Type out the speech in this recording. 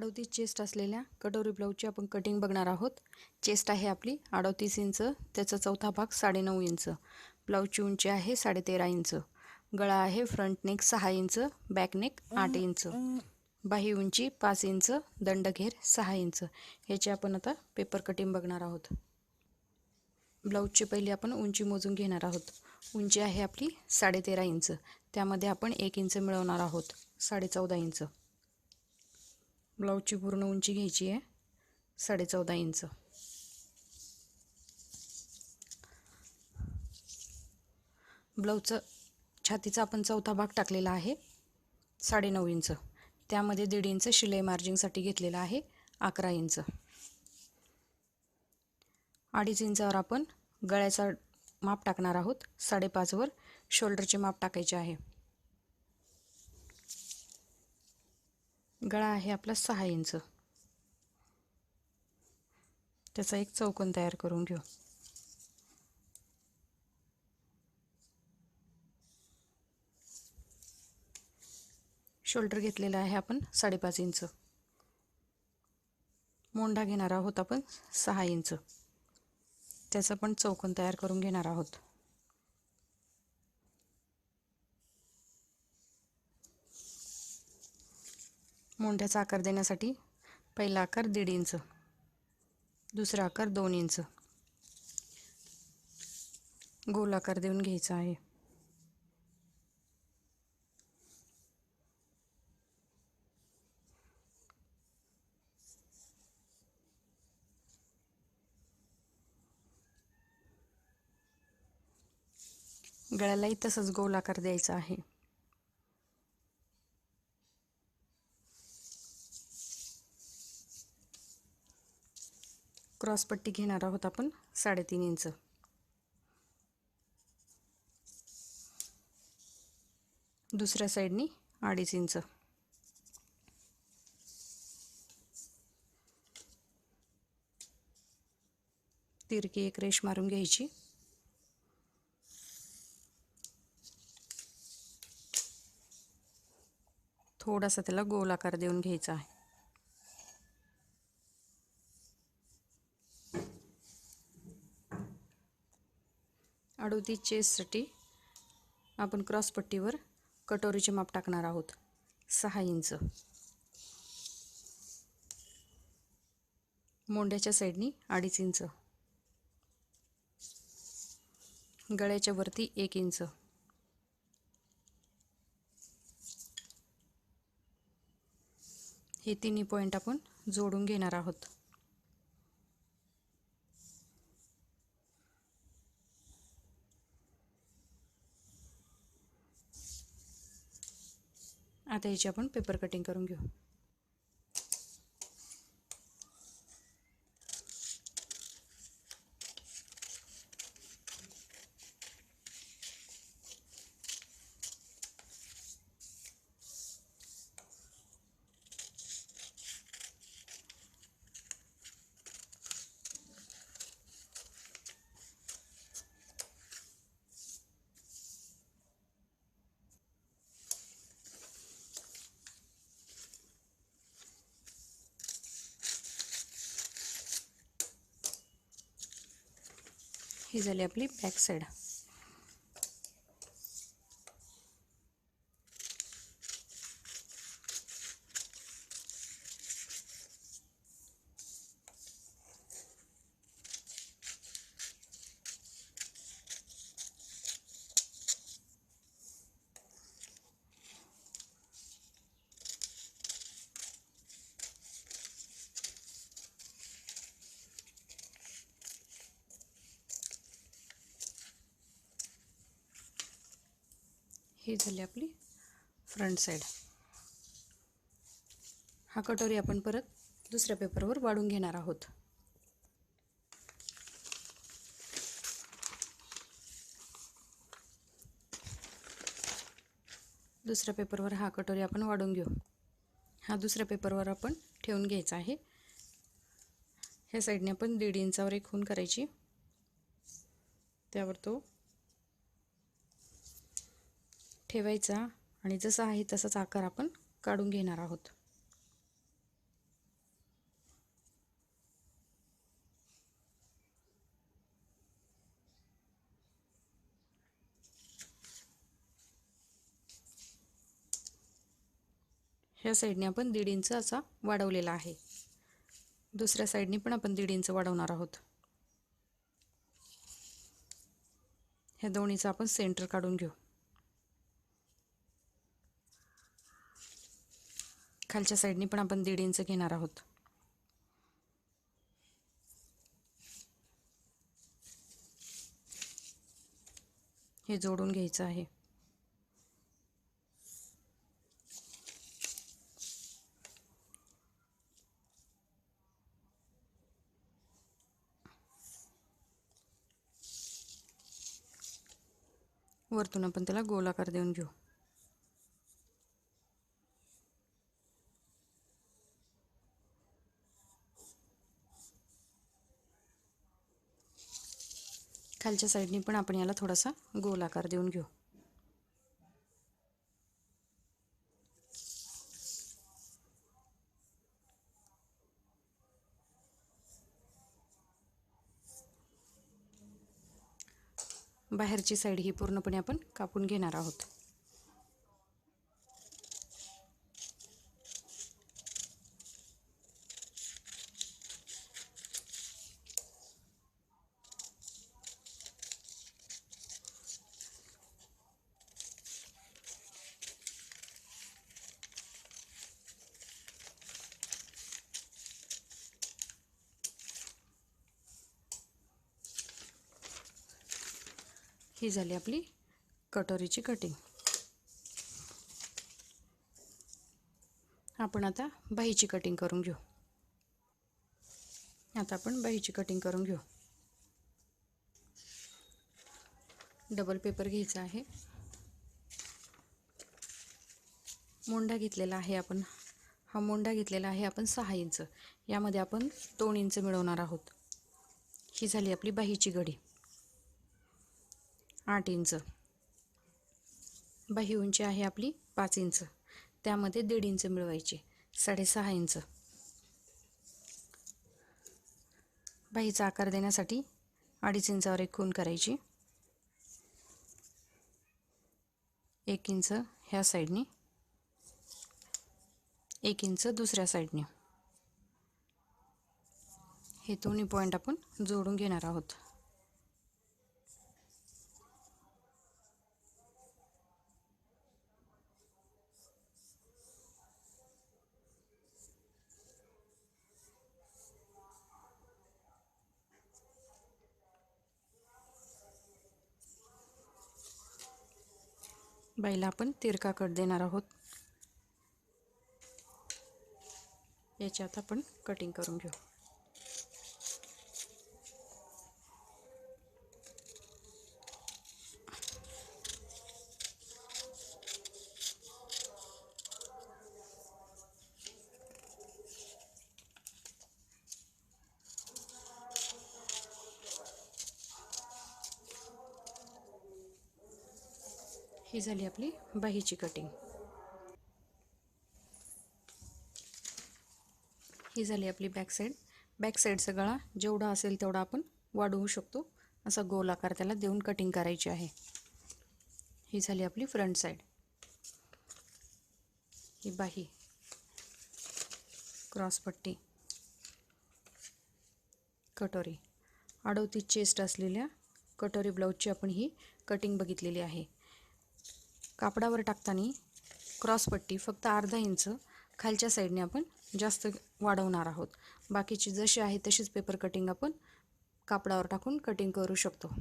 अडोतीस चेस्ट असलेल्या कटोरी ब्लाऊजची आपण कटिंग बघणार आहोत. चेस्ट आहे आपली अडोतीस इंच त्याचा चौथा भाग साडेनऊ इंच. ब्लाऊजची उंची आहे साडेतेरा इंच. गळा आहे फ्रंट नेक सहा इंच बॅक नेक आठ इंच. बाही उंची पाच इंच दंडघेर सहा इंच. याची आपण आता पेपर कटिंग बघणार आहोत. ब्लाऊजची पहिली आपण उंची मोजून घेणार आहोत. उंची आहे आपली साडेतेरा इंच. त्यामध्ये आपण एक इंच मिळवणार आहोत साडेचौदा इंच. ब्लाऊजची पूर्ण उंची घ्यायची आहे. साडेचौदा इंच. ब्लाऊजचं छातीचा आपण चौथा भाग टाकलेला आहे. साडेनऊ इंच. त्यामध्ये दीड इंच शिलाई मार्जिंगसाठी घेतलेला आहे. अकरा इंच. अडीच इंचावर आपण गळ्याचा माप टाकणार आहोत. साडेपाचवर शोल्डरचे माप टाकायचे आहे. गळा आहे आपला सहा इंच. त्याचा एक चौकोन तयार करून घेऊ. शोल्डर घेतलेला आहे आपण साडेपाच इंच. मोंढा घेणार आहोत आपण सहा इंच. त्याचा पण चौकोन तयार करून घेणार आहोत. मोंढ्याचा आकार देण्यासाठी पहिला आकार दीड इंच दुसरा आकार दोन इंच. गोल आकार देऊन घ्यायचा आहे. गळ्यालाही तसंच गोल आकार द्यायचा आहे. क्रॉसपट्टी घेणार आहोत आपण साडेतीन इंच. दुसऱ्या साईडनी अडीच इंच. तिरकी एक रेश मारून घ्यायची. थोडासा त्याला गोल आकार देऊन घ्यायचा आहे. अडोतीस चेससाठी आपण क्रॉसपट्टीवर कटोरीचे माप टाकणार आहोत. सहा इंच. मोंड्याच्या साईडनी अडीच इंच. गळ्याच्या वरती एक इंच. हे तिन्ही पॉईंट आपण जोडून घेणार आहोत. आता याची आपण पेपर कटिंग करून घेऊ. ही झाली आपली बॅक साईड ही झाली आपली फ्रंट साईड. हा कटोरी आपण परत दुसऱ्या पेपरवर वाढून घेणार आहोत. दुसऱ्या पेपरवर हा कटोरी आपण वाढून घेऊ. हा दुसऱ्या पेपरवर आपण ठेवून घ्यायचा आहे. ह्या साईडने आपण दीड इंचावर एक खून करायची. त्यावर तो ठेवायचा आणि जसा आहे तसाच आकार आपण काढून घेणार आहोत. ह्या साईडने आपण दीड इंच असा वाढवलेला आहे. दुसऱ्या साईडने पण आपण दीड इंच वाढवणार आहोत. ह्या दोन्हीचा आपण सेंटर काढून घेऊ. खालच्या साईडने पण आपण दीड इंच घेणार आहोत. हे जोडून घ्यायचं आहे. वरतून आपण त्याला गोलाकार देऊन घेऊ. खालच्या साईडने पण आपण याला थोडासा गोल आकार देऊन घेऊ. बाहेरची साईड ही पूर्णपणे आपण कापून घेणार आहोत. ही झाली आपली कटोरीची कटिंग आपण आता बाहीची कटिंग करून घेऊ. आता आपण बाहीची कटिंग करून घेऊ. डबल पेपर घ्यायचा आहे. मोंडा घेतलेला आहे आपण. हा मोंडा घेतलेला आहे आपण सहा इंच. यामध्ये आपण दोन इंच मिळवणार आहोत. ही झाली आपली बाहीची घडी. आठ इंच. बाही उंची आहे आपली पाच इंच. त्यामध्ये दीड इंच मिळवायचे. साडेसहा इंच. बाहीचा आकार देण्यासाठी अडीच इंचावर एक खून करायची. एक इंच ह्या साईडने. एक इंच दुसऱ्या साईडने. हे दोन्ही पॉईंट आपण जोडून घेणार आहोत. बाईला आपण तिरका कट देणार आहोत. याच्यात आपण कटिंग करून घेऊ. ही झाली आपली बाहीची कटिंग ही झाली आपली बॅक साईड बॅक गळा जेवढा असेल तेवढा आपण वाढवू शकतो. असा गोल आकार त्याला देऊन कटिंग करायची आहे. ही झाली आपली फ्रंट साईड ही बाही. क्रॉसपट्टी कटोरी. अडवतीस चेस्ट असलेल्या कटोरी ब्लाऊजची आपण ही कटिंग बघितलेली आहे. कापडावर टाकताना क्रॉसपट्टी फक्त अर्धा इंच खालच्या साईडने आपण जास्त वाढवणार आहोत. बाकीची जशी आहे तशीच पेपर कटिंग आपण कापडावर टाकून कटिंग करू शकतो.